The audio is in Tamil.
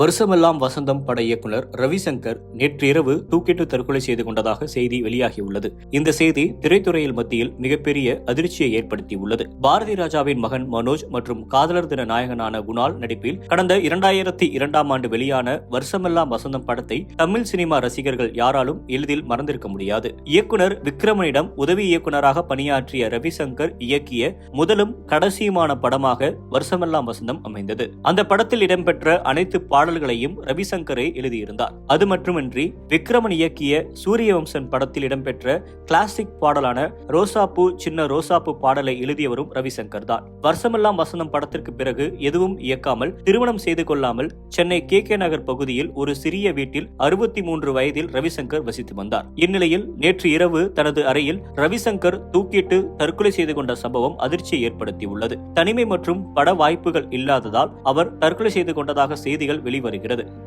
வருஷமெல்லாம் வசந்தம் பட இயக்குனர் ரவிசங்கர் நேற்று இரவு தூக்கிட்டு தற்கொலை செய்து கொண்டதாக செய்தி வெளியாகியுள்ளது. இந்த செய்தி திரைத்துறையில் மத்தியில் மிகப்பெரிய அதிர்ச்சியை ஏற்படுத்தியுள்ளது. பாரதி ராஜாவின் மகன் மனோஜ் மற்றும் காதலர் தின நாயகனான குணால் நடிப்பில் கடந்த இரண்டாயிரத்தி இரண்டாம் ஆண்டு வெளியான வருஷமெல்லாம் வசந்தம் படத்தை தமிழ் சினிமா ரசிகர்கள் யாராலும் எளிதில் மறந்திருக்க முடியாது. இயக்குனர் விக்ரமனிடம் உதவி இயக்குனராக பணியாற்றிய ரவிசங்கர் இயக்கிய முதலும் கடைசியுமான படமாக வருஷமெல்லாம் வசந்தம் அமைந்தது. அந்த படத்தில் இடம்பெற்ற அனைத்து பாடல்களையும் ரவிசங்கரே எழுதியிருந்தார். அது மட்டுமின்றி விக்ரமன் இயக்கிய சூரியவம்சன் படத்தில் இடம்பெற்ற கிளாசிக் பாடலான ரோசாப்பூ சின்ன ரோசாப்பூ பாடலை எழுதியவரும் ரவிசங்கர் தான் வருஷமெல்லாம் வசந்தம் படத்திற்கு பிறகு எதுவும் இயக்காமல் திருமணம் செய்து கொள்ளாமல் சென்னை கே கே நகர் பகுதியில் ஒரு சிறிய வீட்டில் அறுபத்தி மூன்று வயதில் ரவிசங்கர் வசித்து வந்தார். இந்நிலையில் நேற்று இரவு தனது அறையில் ரவிசங்கர் தூக்கிட்டு தற்கொலை செய்து கொண்ட சம்பவம் அதிர்ச்சியை ஏற்படுத்தியுள்ளது. தனிமை மற்றும் பட வாய்ப்புகள் இல்லாததால் அவர் தற்கொலை செய்து கொண்டதாக செய்திகள் வெளிவருகிறது.